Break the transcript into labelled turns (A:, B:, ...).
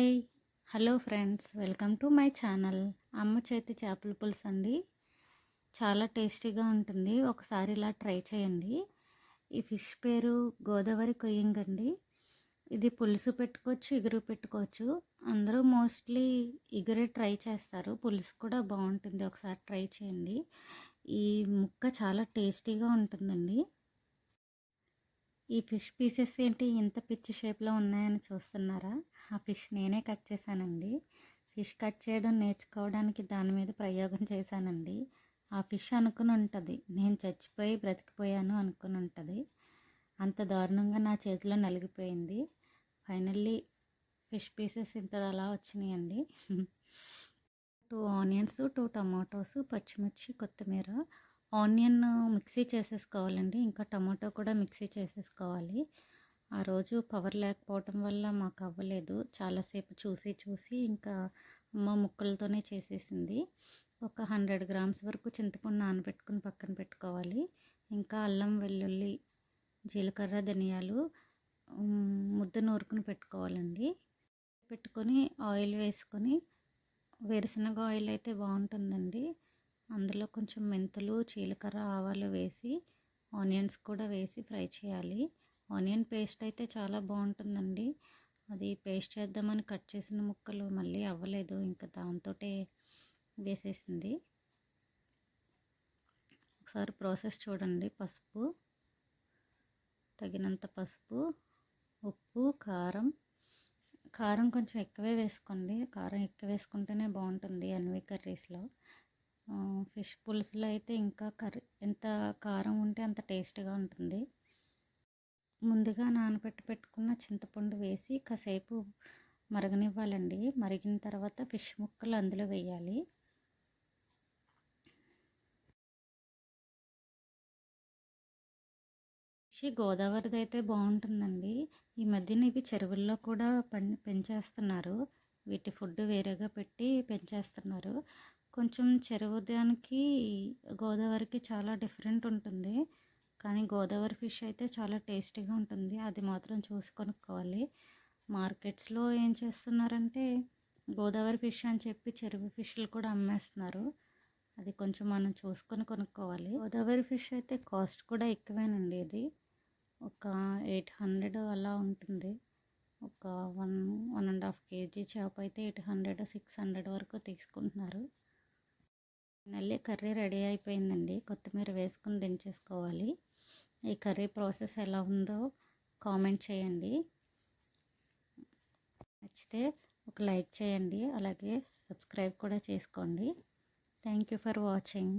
A: Hi. Hello friends welcome to my channel. అమ్మ చేతి చేపల పులుసు అండి. చాలా టేస్టీగా ఉంటుంది. ఒకసారి ఇలా ట్రై చేయండి. ఈ ఫిష్ పేరు గోదావరి కొయ్యంగండి ఇది పులుసు పెట్టుకోవచ్చు ఇగురు పెట్టుకోవచ్చు. అందరూ మోస్ట్లీ ఇగురే ట్రై చేస్తారు. పులుసు కూడా బాగుంటుంది. ఒకసారి ట్రై చేయండి. ఈ ముక్క చాలా టేస్టీగా ఉంటుందండి. ఈ ఫిష్ పీసెస్ ఏంటి ఇంత పిచ్చి షేప్లో ఉన్నాయని చూస్తున్నారా? ఆ ఫిష్ నేనే కట్ చేశానండి. ఫిష్ కట్ చేయడం నేర్చుకోవడానికి దాని మీద ప్రయోగం చేశానండి. ఆ ఫిష్ అనుకుని ఉంటుంది. నేను చచ్చిపోయి బ్రతికిపోయాను అనుకుని ఉంటుంది. అంత దారుణంగా నా చేతిలో నలిగిపోయింది. ఫైనల్లీ ఫిష్ పీసెస్ ఇంత అలా వచ్చినాయండి. టూ ఆనియన్స్ టూ టమాటోస్ పచ్చిమిర్చి కొత్తిమీర ఆనియన్ మిక్సీ చేసేసుకోవాలండి. ఇంకా టమాటో కూడా మిక్సీ చేసేసుకోవాలి. ఆ రోజు పవర్ లేకపోవటం వల్ల మాకు అవ్వలేదు చాలాసేపు చూసి చూసి ఇంకా అమ్మ ముక్కలతోనే చేసేసింది. ఒక హండ్రెడ్ గ్రామ్స్ వరకు చింతపండు నానబెట్టుకుని పక్కన పెట్టుకోవాలి. ఇంకా అల్లం వెల్లుల్లి జీలకర్ర ధనియాలు ముద్ద నూరుకుని పెట్టుకోవాలండి. పెట్టుకొని ఆయిల్ వేసుకొని వేరుశనగ ఆయిల్ అయితే బాగుంటుందండి. అందులో కొంచెం మెంతులు జీలకర్ర ఆవాలు వేసి ఆనియన్స్ కూడా వేసి ఫ్రై చేయాలి. ఆనియన్ పేస్ట్ అయితే చాలా బాగుంటుందండి. అది పేస్ట్ చేద్దామని కట్ చేసిన ముక్కలు మళ్ళీ అవ్వలేదు ఇంకా దాంతో వేసేసింది. ఒకసారి ప్రాసెస్ చూడండి. పసుపు తగినంత పసుపు ఉప్పు కారం. కారం కొంచెం ఎక్కువే వేసుకోండి. కారం ఎక్కువ వేసుకుంటేనే బాగుంటుంది అన్వి కర్రీస్లో. ఫిష్ పులుసులో అయితే ఇంకా కర్రీ ఎంత కారం ఉంటే అంత టేస్ట్గా ఉంటుంది. ముందుగా నానబెట్టి పెట్టుకున్న చింతపండు వేసి కాసేపు మరగనివ్వాలండి. మరిగిన తర్వాత ఫిష్ ముక్కలు అందులో వేయాలి. ఫిష్ గోదావరిది అయితే బాగుంటుందండి. ఈ మధ్యన ఇవి చెరువుల్లో కూడా పెంచేస్తున్నారు. వీటి ఫుడ్ వేరేగా పెట్టి పెంచేస్తున్నారు. కొంచెం చెరువు దానికి గోదావరికి చాలా డిఫరెంట్ ఉంటుంది. కానీ గోదావరి ఫిష్ అయితే చాలా టేస్టీగా ఉంటుంది. అది మాత్రం చూసి కొనుక్కోవాలి. మార్కెట్స్లో ఏం చేస్తున్నారంటే గోదావరి ఫిష్ అని చెప్పి చెరువు ఫిష్లు కూడా అమ్మేస్తున్నారు. అది కొంచెం మనం చూసుకొని కొనుక్కోవాలి. గోదావరి ఫిష్ అయితే కాస్ట్ కూడా ఎక్కువేనండి ఇది. ఒక ఎయిట్ హండ్రెడ్ అలా ఉంటుంది. ఒక one one and half kg చేప అయితే ఎయిట్ హండ్రెడ్ సిక్స్ హండ్రెడ్ వరకు తీసుకుంటున్నారు. మళ్ళీ కర్రీ రెడీ అయిపోయిందండి. కొత్తిమీర వేసుకుని దించేసుకోవాలి. ఈ కర్రీ ప్రాసెస్ ఎలా ఉందో కామెంట్ చేయండి. నచ్చితే ఒక లైక్ చేయండి. అలాగే సబ్స్క్రైబ్ కూడా చేసుకోండి. Thank you for watching.